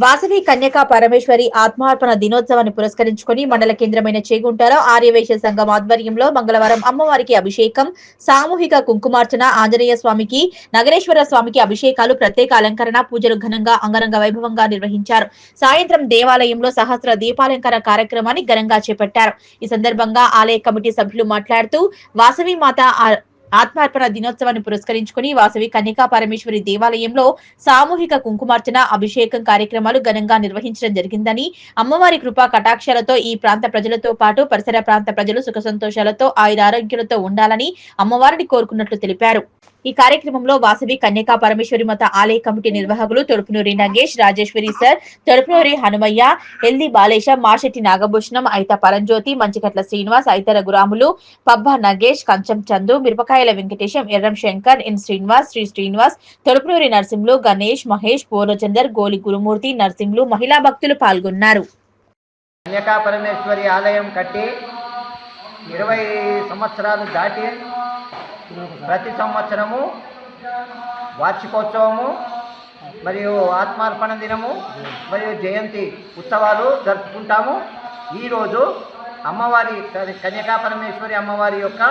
వాసవి కన్యకా పరమేశ్వరి ఆత్మార్పణ దినోత్సవాన్ని పురస్కరించుకుని మండల కేంద్రమైన చేగుంటాలో ఆర్యవేశ సంఘం ఆధ్వర్యంలో మంగళవారం అమ్మవారికి అభిషేకం సామూహిక కుంకుమార్చన ఆంజనేయ స్వామికి నగరేశ్వర స్వామికి అభిషేకాలు ప్రత్యేక అలంకరణ పూజలు ఘనంగా అంగరంగ వైభవంగా నిర్వహించారు. సాయంత్రం దేవాలయంలో సహస్ర దీపాలంకరణ కార్యక్రమాన్ని ఘనంగా చేపట్టారు. ఈ సందర్భంగా ఆలయ కమిటీ సభ్యులు మాట్లాడుతూ వాసవి మాత ఆత్మార్పణ దినోత్సవాన్ని పురస్కరించుకుని వాసవి కన్యకా పరమేశ్వరి దేవాలయంలో సామూహిక కుంకుమార్చన అభిషేకం కార్యక్రమాలు ఘనంగా నిర్వహించడం జరిగిందని అమ్మవారి కృపా కటాక్షాలతో ఈ ప్రాంత ప్రజలతో పాటు పరిసర ప్రాంత ప్రజలు సుఖ సంతోషాలతో ఆయురారోగ్యాలతో ఉండాలని అమ్మవారిని కోరుకున్నట్లు తెలిపారు. ఈ కార్యక్రమంలో వాసవి కన్యకా పరమేశ్వరి మత ఆలయ కమిటీ నిర్వాహకులు తొడుపునూరి నగేష్ రాజేశ్వరి సార్ తొడుపునూరి హనుమయ్య ఎల్ది బాలేశ మాషెట్టి నాగభూషణం ఐత పరంజ్యోతి మంచికట్ల శ్రీనివాస్ అయిత రఘురాములు పబ్బ నగేష్ కంచం చందు మిరపకాయల వెంకటేశం ఎర్రం శంకర్ ఎన్ శ్రీనివాస్ శ్రీ శ్రీనివాస్ తొడుపునూరి నరసింహులు గణేష్ మహేష్ పూర్ణచందర్ గోలి గురుమూర్తి నరసింహులు మహిళా భక్తులు పాల్గొన్నారు. కన్యకా పరమేశ్వరి ఆలయం కట్టి ఇరవై సంవత్సరాలు దాటి ప్రతి సంవత్సరము వార్షికోత్సవము మరియు ఆత్మార్పణ దినము మరియు జయంతి ఉత్సవాలు జరుపుకుంటాము. ఈరోజు అమ్మవారి కన్యకా పరమేశ్వరి అమ్మవారి యొక్క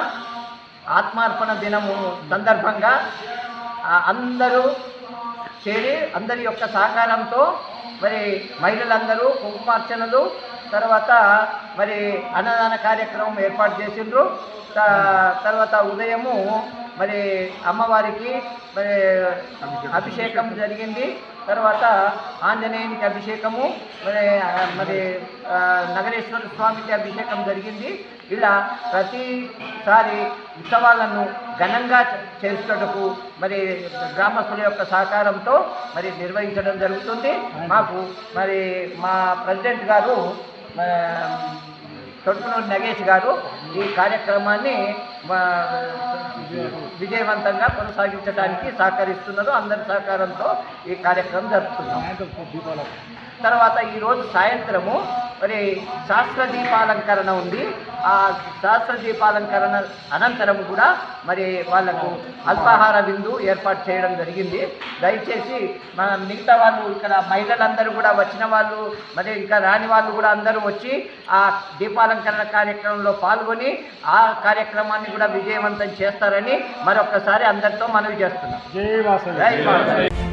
ఆత్మార్పణ దినము సందర్భంగా అందరూ చేరి అందరి యొక్క సహకారంతో మరి మహిళలందరూ కుంకుమార్చనలు తర్వాత మరి అన్నదాన కార్యక్రమం ఏర్పాటు చేసిండ్రు. త- తర్వాత ఉదయము మరి అమ్మవారికి మరి అభిషేకం జరిగింది. తర్వాత ఆంజనేయునికి అభిషేకము మరి మరి నగరేశ్వర స్వామికి అభిషేకం జరిగింది. ఇలా ప్రతిసారి ఉత్సవాలను ఘనంగా చేసుటకు మరి గ్రామస్తుల యొక్క సహకారంతో మరి నిర్వహించడం జరుగుతుంది. మాకు మరి మా ప్రెసిడెంట్ గారు తొడుపునూరు నగేష్ గారు ఈ కార్యక్రమాన్ని విజయవంతంగా కొనసాగించడానికి సహకరిస్తున్నారు. అందరి సహకారంతో ఈ కార్యక్రమం జరుపుతున్నాం తర్వాత ఈరోజు సాయంత్రము మరి శాస్త్ర దీపాలంకరణ ఉంది. ఆ శాస్త్ర దీపాలంకరణ అనంతరం కూడా మరి వాళ్ళకు అల్పాహార విందు ఏర్పాటు చేయడం జరిగింది. దయచేసి మన మిగతా వాళ్ళు ఇక్కడ మహిళలందరూ కూడా వచ్చిన వాళ్ళు మరి ఇంకా రాని వాళ్ళు కూడా అందరూ వచ్చి ఆ దీపాలంకరణ కార్యక్రమంలో పాల్గొని ఆ కార్యక్రమాన్ని కూడా విజయవంతం చేస్తారని మరొకసారి అందరితో మనవి చేస్తున్నాం. జై